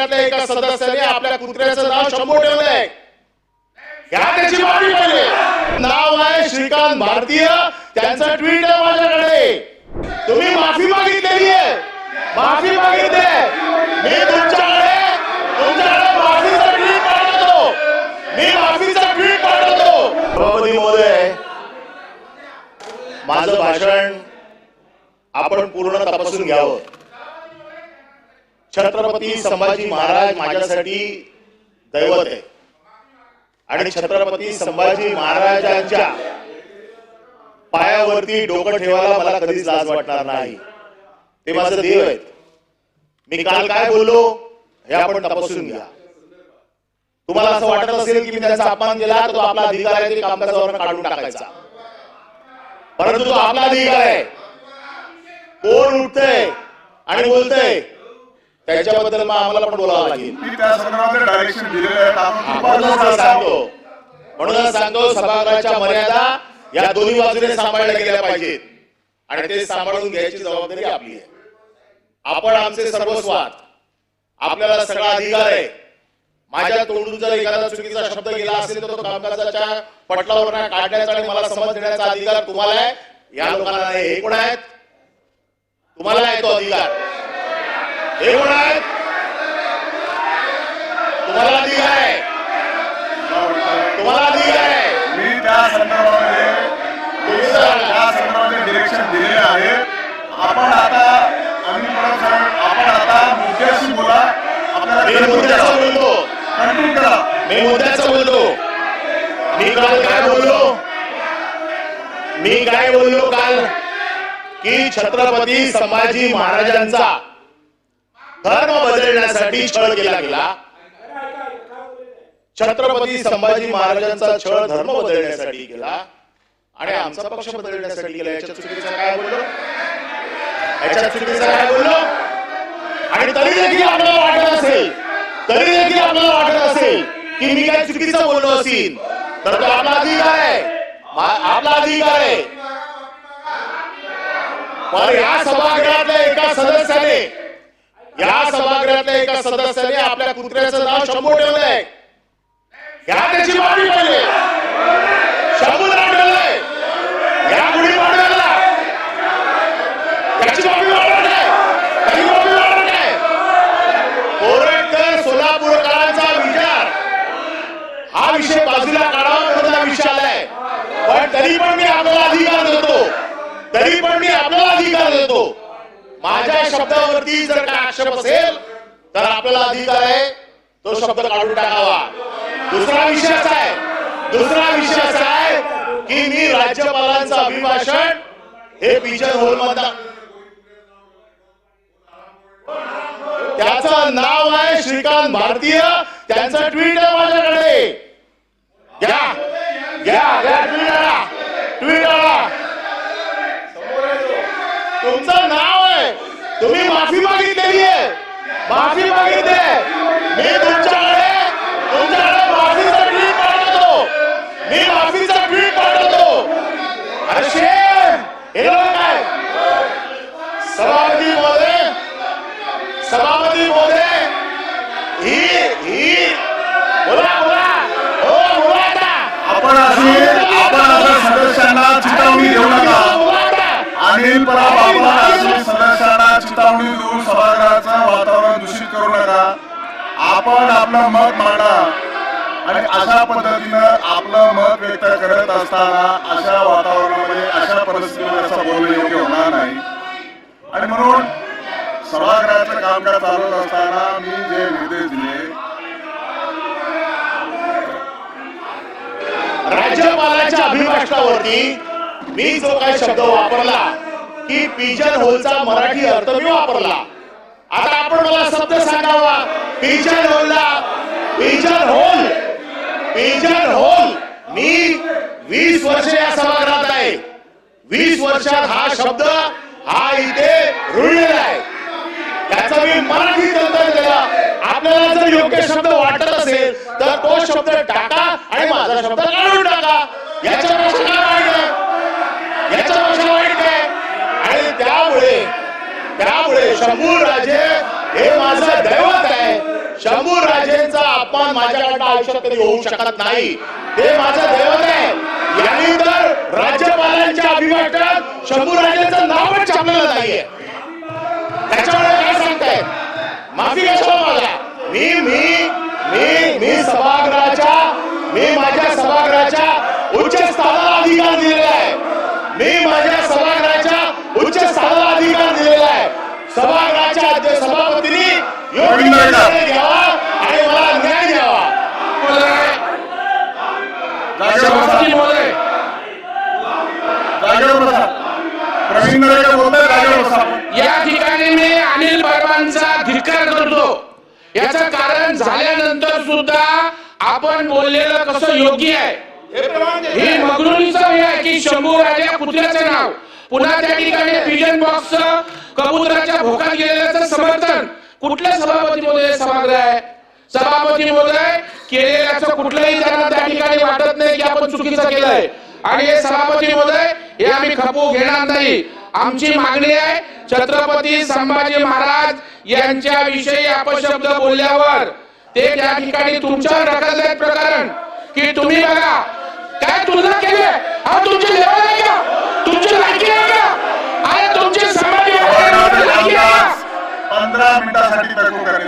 सभागृहातल्या एका सदस्याने आपल्या कुत्र्याचं नाव शंभू ठेवलंय. या त्याची मागणी पाहिजे नाव आहे श्रीकांत भारतीय. त्यांचं ट्विट आहे माझ्याकडे. तुम्ही माफी मागितलेली आहे. माफी मागितली मी तुमच्याकडे तुमच्याकडे माफीचा ट्विट पाठवतो. मी माफीचा ट्विट पाठवतो. सभापती महोदय माझं भाषण आपण पूर्ण तपासून घ्यावं. छत्रपती संभाजी महाराज माझ्यासाठी दैवत आहे. आणि छत्रपती संभाजी महाराजांच्या पायावरती डोकं ठेवायला मला कधीच लाज वाटणार नाही. ते माझं देव आहेत. मी काल काय बोललो हे आपण तपासून घ्या. तुम्हाला असं वाटत असेल की मी त्यांचा अपमान केला तर तो आपला अधिकार आहे ते कामकाजावर काढून टाकायचा. परंतु तो आपला अधिकार आहे. कोण उठतय आणि बोलतय? त्याच्याबद्दल मग आम्हाला पण बोलावं लागेल. मी त्या संदर्भात डायरेक्शन दिलेले आहेत आपण म्हणूनच सांगतो. म्हणूनच सांगतो सभागृहाच्या मर्यादा या दोन्ही बाजूने सांभाळल्या गेल्या पाहिजेत. आणि ते सांभाळून घ्यायची जबाबदारी आपली आहे. आपण आमचे सर्वस्वात आपल्याला सगळा अधिकार आहे. माझ्या तोंडून जर एखादा चुकीचा शब्द गेला असेल तर तो कामकाजाच्या पटलावर काढण्याचा आणि मला समज देण्याचा अधिकार तुम्हाला आहे. या लोकांना हे कोण आहेत? तुम्हाला आहे तो अधिकार. हे कोण तुम्हाला अधिकार आहे. तुम्हाला अधिकार आहे. मी त्या संदर्भामध्ये त्या संदर्भामध्ये डिरेक्शन दिलेले आहे. आपण आता आपण आता मुद्द्याशी बोला. आपल्याला मुद्द्याचं बोलतो. कंटिन्यू करा. मी मुद्द्याचं बोलतो. मी काल काय बोललो? मी काय बोललो काल? की छत्रपती संभाजी महाराजांचा धर्म बदलण्यासाठी छळ केला गेला. छत्रपती संभाजी महाराजांचा छळ धर्म बदलण्यासाठी केला. आणि आमचा पक्ष बदलण्यासाठी केला. याच्या चुकीचं काय बोललो? याच्या चुकीचं काय बोललो? आणि तरी देखील आपल्याला वाटत असेल तरी देखील आपल्याला वाटत असेल की मी काय चुकीचं बोललो असेल तर तो आपला अधिकार आहे. आपला अधिकार आहे. पण या सभागृहातल्या एका सदस्याने या सभागृहातल्या एका सदस्याने आपल्या कुत्र्याचं नाव शंभू ठेवलंय. या त्याची मागणी पाहिजे. शंभू नाव या गुढी पाडव्याला. त्याची मागणी त्याची मागणी सोलापूरकरांचा विचार. हा विषय बाजूला काढावा म्हणून विषय आलाय. पण तरी पण मी आपला अधिकार देतो. तरी पण मी आपल्याला अधिकार देतो. माझ्या शब्दावरती जर काय आक्षेप असेल तर आपल्याला अधिकार आहे तो शब्द काढून टाकावा. दुसरा विषय असा आहे. दुसरा विषय असा आहे की मी राज्यपालांचं अभिभाषण हे पिजन होल मधला त्याचं नाव आहे श्रीकांत भारतीय. त्यांचं ट्विट आहे माझ्याकडे. घ्या. घ्या. घ्या. ट्विट आला ट्विट आला तुमचं नाव आहे. तुम्ही माफी मागितलेली आहे. माफी मागितली मी तुमच्या तुमच्याकडे माफीचा ट्विट पाठवतो मी माफीचा ट्विट पाठवतो अरे शेम हे लोक काय सभापती महोदय सभापती महोदय ही ही बोला बोला हो बोला आता आपण अशी आपण आता सदस्यांना चितावणी देऊ नका बोला आता अनिल परब सदस्यांना चितावणी देऊन सभागृहाचं वातावरण दूषित करू नका. आपण आपलं मत मांडा. आणि अशा पद्धतीनं आपलं मत व्यक्त करत असताना अशा वातावरणामध्ये अशा परिस्थितीमध्ये असं बोलणं योग्य होणार नाही. आणि म्हणून सभागृहाचं कामकाज चालवत असताना मी जे निर्देश दिले राज्यपालाच्या अभिभाषणावरती मी जो काही शब्द वापरला की पिजन होलचा मराठी अर्थ मी वापरला. आता आपण मला शब्द सांगावा. पिजन होलला पिजन होल पिजन होल. मी वीस वर्ष या सभागृहात आहे. वीस वर्षात हा शब्द हा इथे रुळलेला आहे. त्याचा मी मराठी तंत्र दिला आपल्याला जर योग्य शब्द वाटत असेल तर तो शब्द टाका आणि माझा शब्द काढून टाका याच्यापेक्षा काय वाईट आहे याच्यापेक्षा वाईट काय आणि त्यामुळे त्यामुळे शंभू राजे हे माझं दैवत आहे. शंभू राजेंचा अपमान माझ्याकडनं आयुष्यात कधी होऊ शकत नाही. ते माझं दैवत आहे. यांनी तर राज्यपालांच्या अभिवाट्यात शंभू राजेंचं नाव छापलेलं नाहीये. त्याच्यामुळे काय सांगताय? माफी कशा मला मी मी मी मी सभागृहाच्या मी माझ्या सभागृहाच्या उच्च स्थानाला अधिकार दिले आहे मी माझ्या सभागृहाच्या उच्च स्थानाला अधिकार दिलेला आहे सभागृहाच्या अध्यक्ष सभापतींनी योग्य रवींद्र रेखा. निर्णय घ्यावा आणि मला न्याय द्यावा जागेवर बसा सभापती महोदय जागेवर बसा प्रवीण नरेगा बोलताय जागेवर बसा आपण. या ठिकाणी मी अनिल परबांचा धिक्कार करतो. याचं कारण झाल्यानंतर सुद्धा आपण बोललेलं कसं योग्य आहे? ही मगरुलीचं हे आहे की शंभू राजा पुतळ्याचं नाव. पुन्हा त्या ठिकाणी पिजन बॉक्स कबुतराच्या भोकात गेलेल्याचं समर्थन. कुठल्या सभापती महोदय सभागृह आहे? सभापती महोदय केलेल्याचं कुठलंही त्यांना त्या ठिकाणी वाटत नाही की आपण चुकीचं केलंय. आणि हे सभापती महोदय हे आम्ही खपू घेणार नाही. आमची मागणी आहे छत्रपती संभाजी महाराज यांच्या विषयी अपशब्द बोलल्यावर ते त्या ठिकाणी तुमच्यावर ढकलत प्रकरण की तुम्ही बघा काय तुलना केली आहे? ところから